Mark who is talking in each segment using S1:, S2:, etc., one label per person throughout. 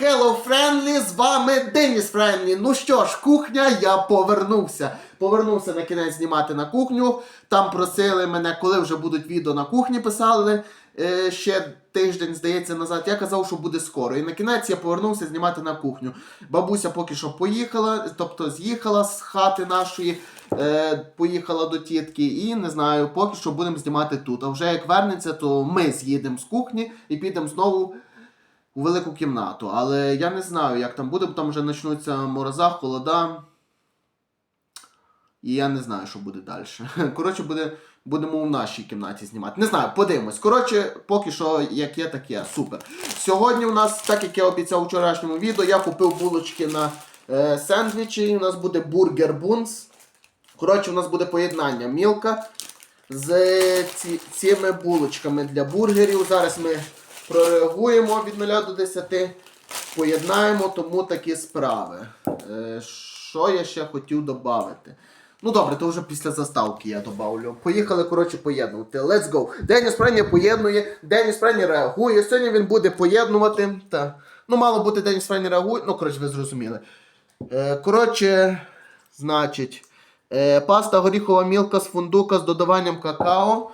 S1: Hello Friendly, з вами Деніс Френлі. Ну що ж, кухня, я повернувся. Повернувся на кінець знімати на кухню. Там просили мене, коли вже будуть відео на кухні, писали е, ще тиждень, здається, назад. Я казав, що буде скоро. І на кінець я повернувся знімати на кухню. Бабуся поки що поїхала, тобто з'їхала з хати нашої, е, поїхала до тітки, і не знаю, поки що будемо знімати тут. А вже як вернеться, то ми з'їдемо з кухні і підемо знову у велику кімнату. Але я не знаю, як там буде, бо там вже почнуться мороза, холода. І я не знаю, що буде далі. Коротше, буде, будемо у нашій кімнаті знімати. Не знаю, подивимось. Коротше, поки що як є, так є. Супер. Сьогодні у нас, так як я обіцяв у вчорашньому відео, я купив булочки на е, сендвічі. У нас буде бургер бунс. Коротше, у нас буде поєднання мілка з ці, цими булочками для бургерів. Зараз ми прореагуємо від 0 до 10, поєднаємо, тому такі справи. Е, що я ще хотів додати? Ну добре, то вже після заставки я добавлю. Поїхали, коротше, поєднувати. Let's go. Деніс Прені поєднує, Деніс Прені реагує. Сьогодні він буде поєднувати. Та. Ну, мало бути Деніс Прені реагує. Ну, коротше, ви зрозуміли. Е, коротше, значить, е, паста горіхова мілка з фундука з додаванням какао.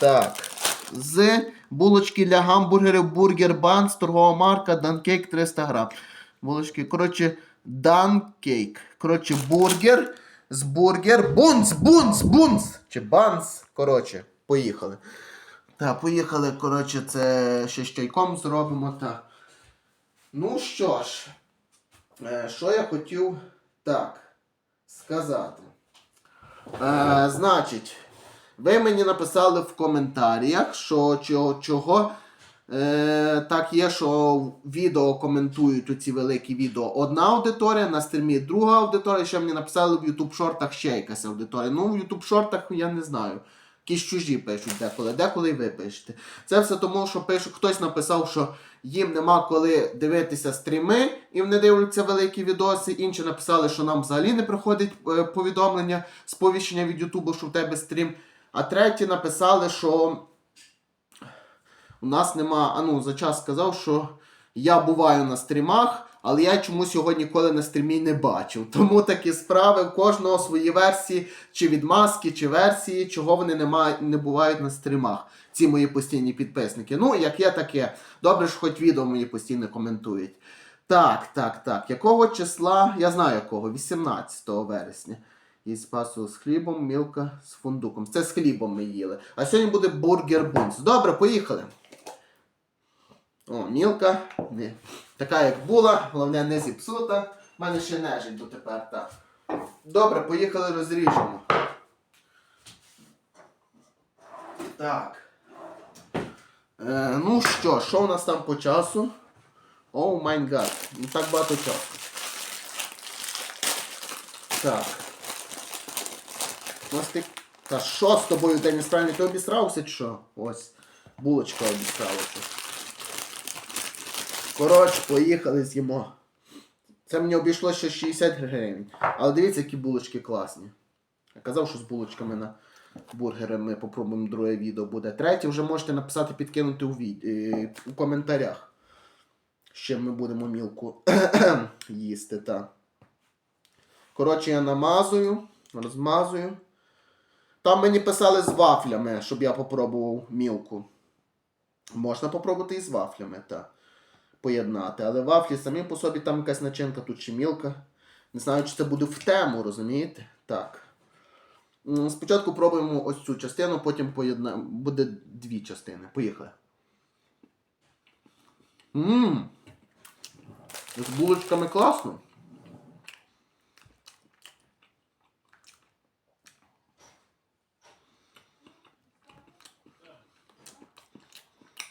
S1: Так. З булочки для гамбургерів Бургер Банс, торгова марка Данкейк 300 грам. Булочки, коротше, Данкейк. Коротше, бургер з бургер. Бунц, бунц, бунц. Чи банс. Коротше, поїхали. Так, поїхали, коротше, це ще з чайком зробимо. Так. Ну що ж, е, що я хотів так сказати. Е, значить, ви мені написали в коментарях, що чого, чого е, так є, що відео коментують оці великі відео одна аудиторія, на стрімі друга аудиторія. Ще мені написали в YouTube шортах ще якась аудиторія. Ну, в YouTube шортах я не знаю. Якісь чужі пишуть деколи, деколи ви пишете. Це все тому, що пишу, хтось написав, що їм нема коли дивитися стріми, і вони дивляться великі відоси. Інші написали, що нам взагалі не приходить е, повідомлення, сповіщення від Ютубу, що в тебе стрім. А треті написали, що у нас нема. А ну, за час сказав, що я буваю на стрімах, але я чомусь його ніколи на стрімі не бачив. Тому такі справи в кожного свої версії, чи відмазки, чи версії, чого вони не, ма... не бувають на стрімах. Ці мої постійні підписники. Ну, як є таке. Добре, що хоч відео мої постійно коментують. Так, так, так. Якого числа? Я знаю якого, 18 вересня. Із пасу з хлібом, мілка з фундуком. Це з хлібом ми їли. А сьогодні буде бургер бунс. Добре, поїхали. О, мілка. Не. Така як була, головне не зіпсута. У мене ще нежить дотепер, так. Добре, поїхали розріжемо. Так. Е, ну що, що у нас там по часу? О май гад. Не так багато часу. Так. Ти... Та що з тобою ти не? Ти обісрався чи що? Ось. Булочка обістралася. Коротше, поїхали з'їмо. Це мені обійшло ще 60 гривень. Але дивіться, які булочки класні. Я казав, що з булочками на бургери ми попробуємо друге відео буде. Третє вже можете написати, підкинути у, від... е, у коментарях. Ще ми будемо мілку їсти, так. Коротше, я намазую, розмазую. Там мені писали з вафлями, щоб я попробував мілку. Можна попробувати і з вафлями, так. Поєднати. Але вафлі самі по собі там якась начинка, тут чи мілка. Не знаю, чи це буде в тему, розумієте? Так. Спочатку пробуємо ось цю частину, потім поєднаємо. Буде дві частини. Поїхали. Ммм. З булочками класно.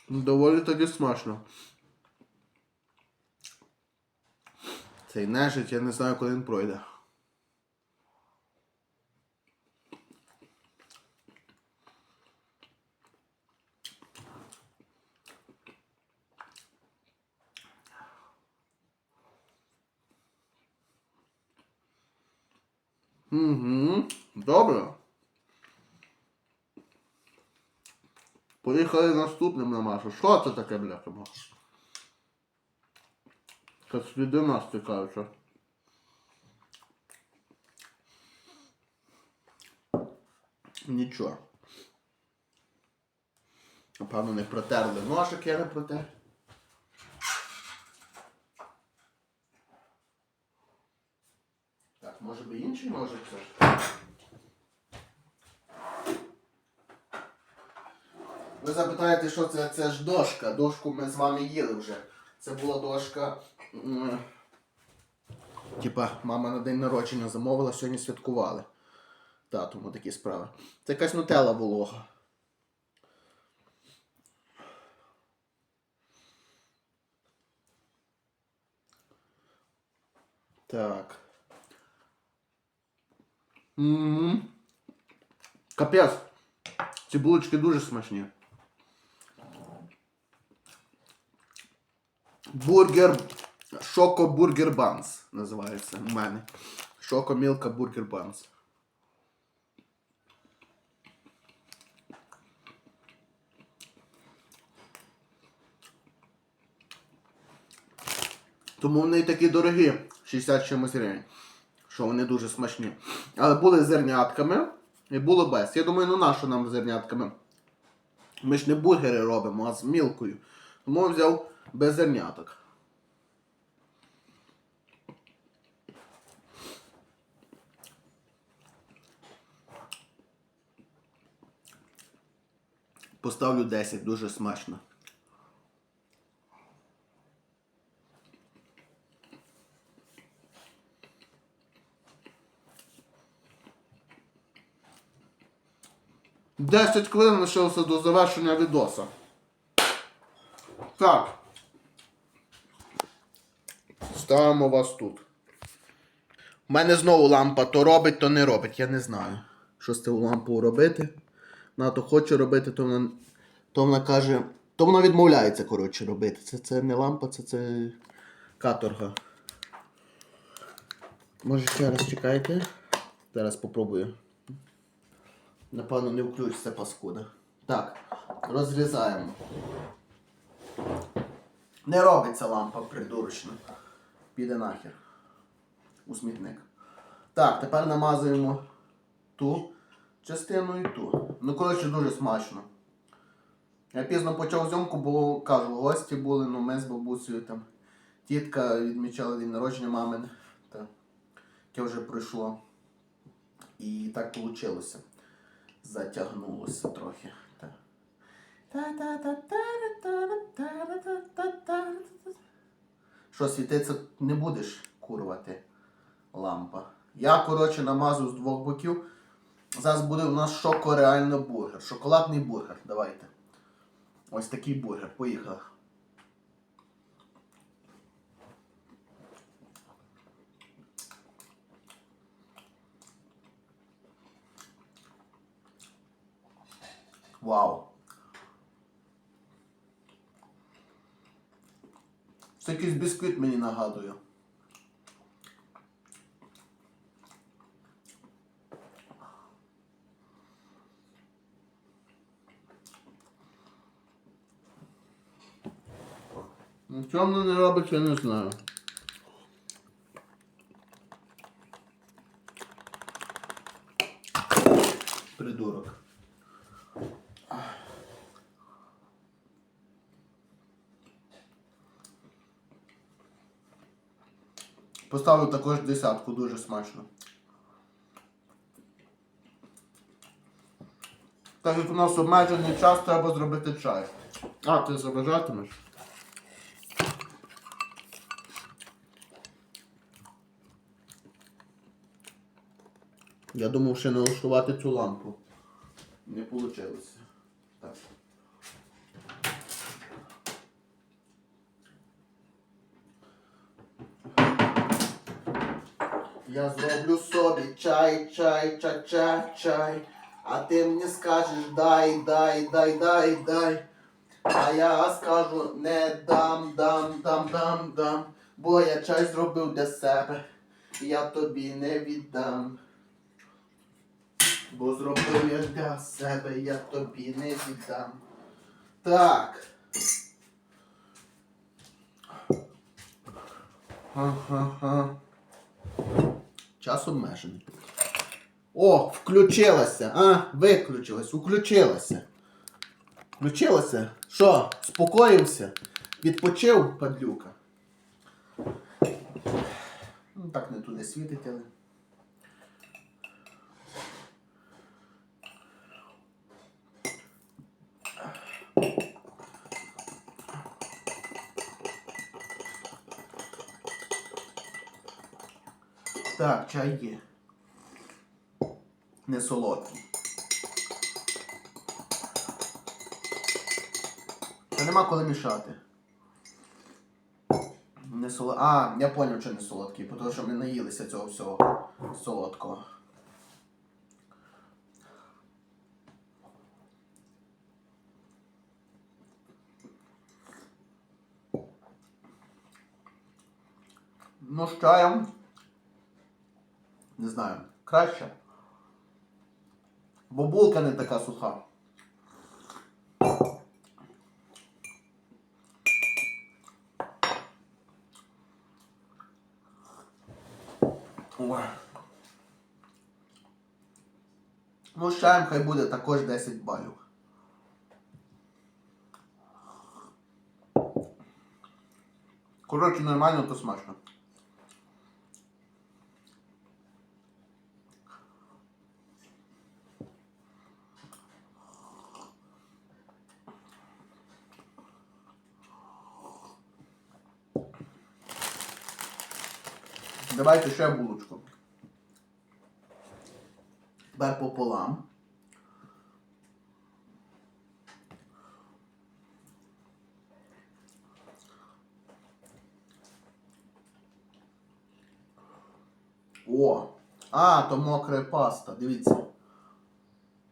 S1: Доволі таки смачно. Цей нежить, я не знаю, коли він пройде. Угу, добре. Поїхали наступним на Машу. Що це таке, бляха? Та сліди нас стикаються. Нічого. Напевно, не протерли ножик, я не протер. Так, може би інший ножик все Ви запитаєте, що це? Це ж дошка. Дошку ми з вами їли вже. Це була дошка. м, Типа, мама на день народження замовила, сьогодні святкували. Та, тому такі справи. Це якась нутелла волога. Так. м Капець. Ці булочки дуже смачні. Бургер. Шоко Бургер Банс називається у мене. Шоко Мілка Бургер Банс. Тому вони такі дорогі, 60 чимось гривень. Що вони дуже смачні. Але були з зернятками і було без. Я думаю, ну нащо нам зернятками? Ми ж не бургери робимо, а з мілкою. Тому я взяв без зерняток. Поставлю 10, дуже смачно. Десять хвилин лишилося до завершення відоса. Так. Ставимо вас тут. У мене знову лампа то робить, то не робить. Я не знаю, що з цією лампою робити. Вона то хоче робити, то вона, то вона каже. То вона відмовляється, коротше, робити. Це, це не лампа, це, це каторга. Може ще раз чекайте. Зараз попробую. Напевно, не включиться паскуда. Так, розрізаємо. Не робиться лампа придурочно. Піде нахер. У смітник. Так, тепер намазуємо ту частину і ту. Ну, коротше, дуже смачно. Я пізно почав зйомку, бо кажу, гості були, ну ми з бабусею там. Тітка відмічала день народження мамин. Та, яке вже пройшло. І так вийшло. Затягнулося трохи. Так. Що, світиться не будеш курвати лампа. Я, коротше, намазу з двох боків. Зараз буде у нас шоко реально бургер. Шоколадний бургер. Давайте. Ось такий бургер. Поїхали. Вау. Це якийсь бісквіт мені нагадує. Чому не робить, я не знаю. Поставив також десятку, дуже смачно. Так як у нас обмежений час, треба зробити чай. А, ти заважатимеш? Я думав ще налаштувати цю лампу. Не вийшло. Так. Я зроблю собі чай, чай, чай, чай, чай. А ти мені скажеш дай, дай, дай, дай, дай. А я скажу не дам, дам, дам, дам, дам. Бо я чай зробив для себе. Я тобі не віддам. Бо зробив я для себе, я тобі не віддам. Так. Ага. Час обмежений. О, включилася. А, виключилась, уключилася. Включилася? Що, спокоївся? Відпочив, падлюка? Ну, так не туди світить, але. Так, чай є. Не солодкий. Та нема коли мішати. Не соло... А, я поняв, що не солодкий, тому що ми наїлися цього всього солодкого. Ну, з чаєм. Не знаю. Краще. Бо булка не така суха. Ой. Ну, чаєм хай буде також 10 балів. Коротше, нормально, то смачно. Давайте ще булочку. Тепер пополам. О! А, то мокра паста, дивіться.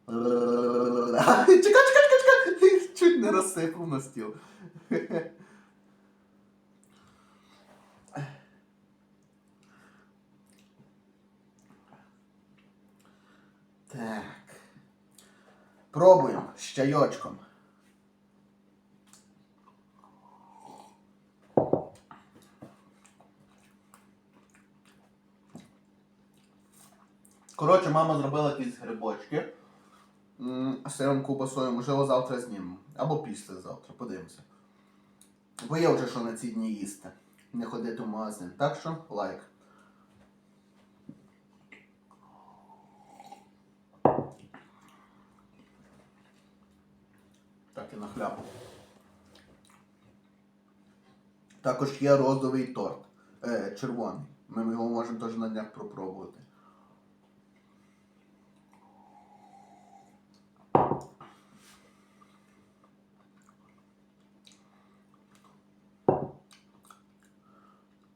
S1: Чекай, чекай, чекай, чекай! Чуть не розсипав на стіл. Так. Пробуємо з чайочком. Коротше, мама зробила якісь грибочки. З сиром кубасою, можливо, завтра знімемо. Або післязавтра, подивимося. Бо є вже що на ці дні їсти. Не ходити в магазин. Так що лайк. Так і нахляпав. Також є розовий торт. Е, червоний. Ми його можемо теж на днях пропробувати.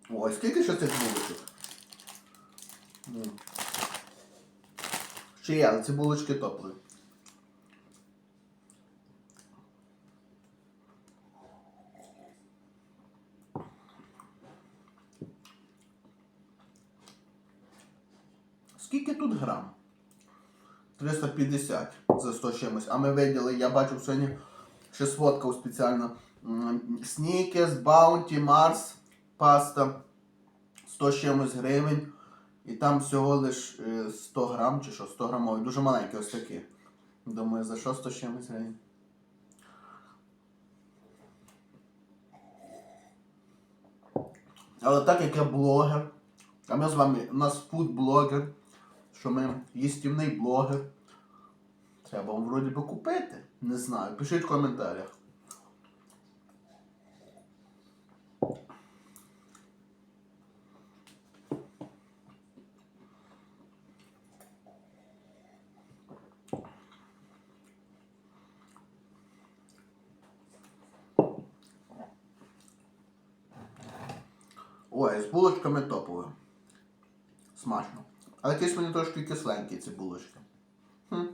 S1: Ой, скільки ще цих булочок? Ще є, але ці булочки топові. Скільки тут грам? 350 за 100 чимось. А ми виділи, я бачив сьогодні ще сфоткав спеціально. Снікерс, Баунті, Марс, паста 100 чимось гривень. І там всього лиш е, 100 грам чи що, 100 грамові. Дуже маленькі ось такі. Думаю, за що 100 чимось гривень? Але так як я блогер, а ми з вами, у нас фуд-блогер, що ми їстівний блогер. Треба вам вроді би купити. Не знаю. Пишіть в коментарях. Ой, з булочками топово. Смачно. Але якісь вони трошки кисленькі ці булочки. Хм.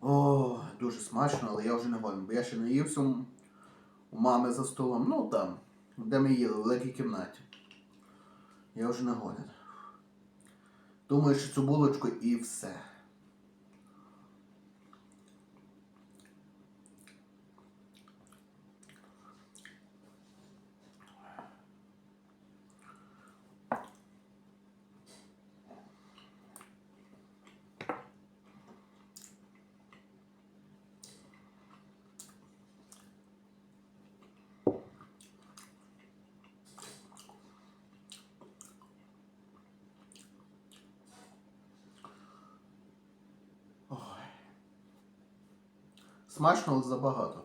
S1: О, дуже смачно, але я вже не голодний, бо я ще не ївся у мами за столом. Ну там, де ми їли, в великій кімнаті. Я вже не голоден. Думаю, що цю булочку і все. Смачно, забагато.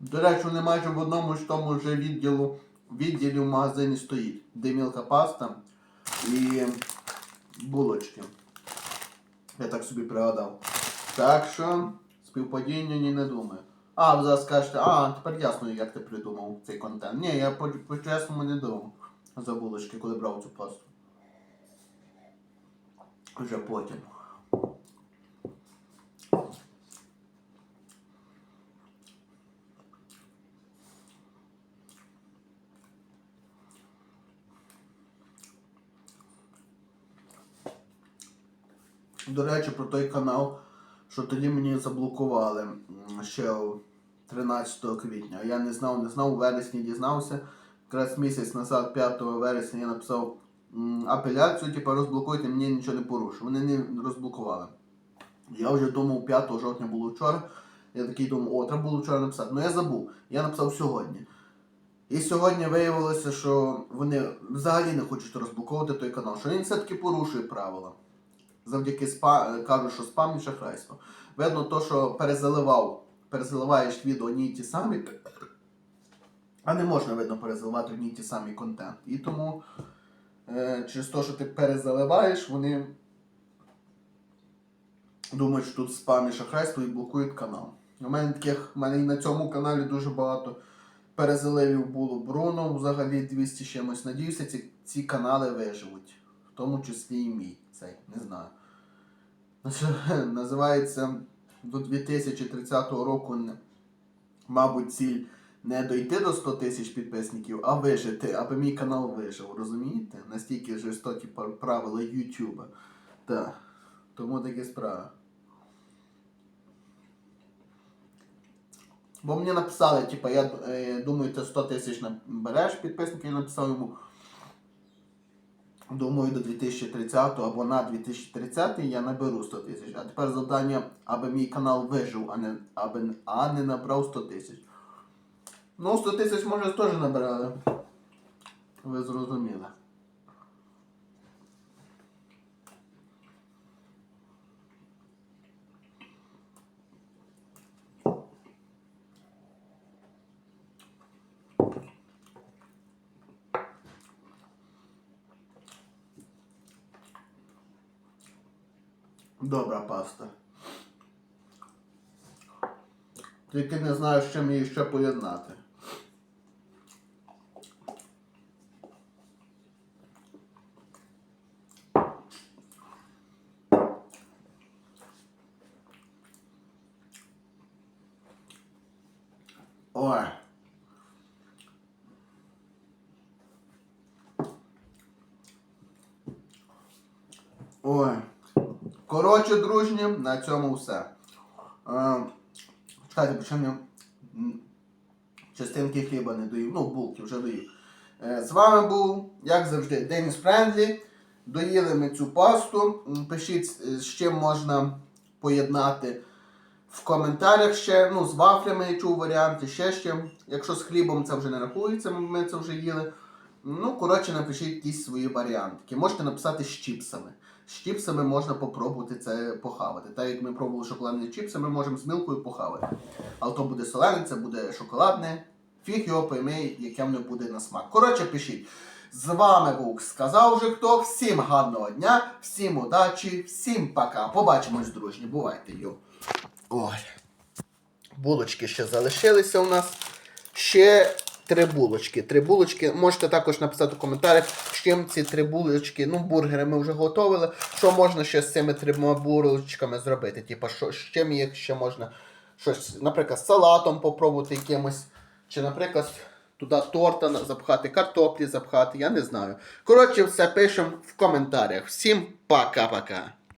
S1: До речі, вони майже в одному ж тому ж відділу, відділі в магазині стоїть. Де мілка паста і булочки. Я так собі пригадав. Так що, співпадіння ні не думаю. А, ви зараз скажете, а, тепер ясно, як ти придумав цей контент. Ні, я по- по-чесному не думав за булочки, коли брав цю пасту. Вже потім. До речі, про той канал, що тоді мені заблокували ще 13 квітня. Я не знав, не знав, у вересні дізнався. Якраз місяць назад, 5 вересня, я написав апеляцію, типу розблокуйте, мені нічого не порушив. Вони не розблокували. Я вже думав, 5 жовтня було вчора. Я такий думав, о, треба було вчора написати. Ну я забув. Я написав сьогодні. І сьогодні виявилося, що вони взагалі не хочуть розблоковувати той канал, що він все-таки порушує правила завдяки спа кажуть, що спам і. Видно, то, що перезаливав, перезаливаєш відео одні й ті самі, а не можна, видно, перезаливати одні й ті самі контент. І тому е, через те, що ти перезаливаєш, вони думають, що тут спам і і блокують канал. У мене таких, у мене і на цьому каналі дуже багато перезаливів було Бруно, взагалі 200 чимось. Надіюся, ці, ці канали виживуть. В тому числі і мій цей, не знаю. Називається до 2030 року, мабуть, ціль не дойти до 100 тисяч підписників, а вижити, аби мій канал вижив, розумієте? Настільки жорстокі правила Ютуба. Так. Тому такі справи. Бо мені написали, типа, я е, думаю, ти 100 тисяч набереш підписників, я написав йому. Думаю, до 2030 або на 2030 я наберу 100 тисяч. А тепер завдання, аби мій канал вижив, а не, аби, а не набрав 100 тисяч. Ну, 100 тисяч може теж набирали. Ви зрозуміли. Добра паста. Тільки не знаю, з чим її ще поєднати. Ой. Ой. Коротше, дружні, на цьому все. Е, чекайте, м, частинки хліба не доїв. Ну, булки вже доїв. Е, з вами був, як завжди, Деніс Френдлі. Доїли ми цю пасту. Пишіть, е, з чим можна поєднати в коментарях ще. Ну, з вафлями я чув варіанти, ще з чим. Якщо з хлібом це вже не рахується, ми це вже їли. Ну, коротше, напишіть якісь свої варіанти. Можете написати з чіпсами. З чіпсами можна попробувати це похавати. Так як ми пробували шоколадні чіпси, ми можемо з мілкою похавати. Але то буде солене, це буде шоколадне. Фіг його пойми, яке воно буде на смак. Коротше, пишіть. З вами був сказав вже хто. Всім гарного дня, всім удачі, всім пока. Побачимось, дружні. Бувайте, йо. Ой. Булочки ще залишилися у нас. Ще три булочки. Три булочки. Можете також написати в коментарях, з чим ці три булочки. Ну, бургери ми вже готували. Що можна ще з цими трьома булочками зробити? Типа, що, з чим їх ще можна щось, наприклад, з салатом попробувати якимось. Чи, наприклад, туди торта запхати, картоплі запхати, я не знаю. Коротше, все пишемо в коментарях. Всім пока-пока.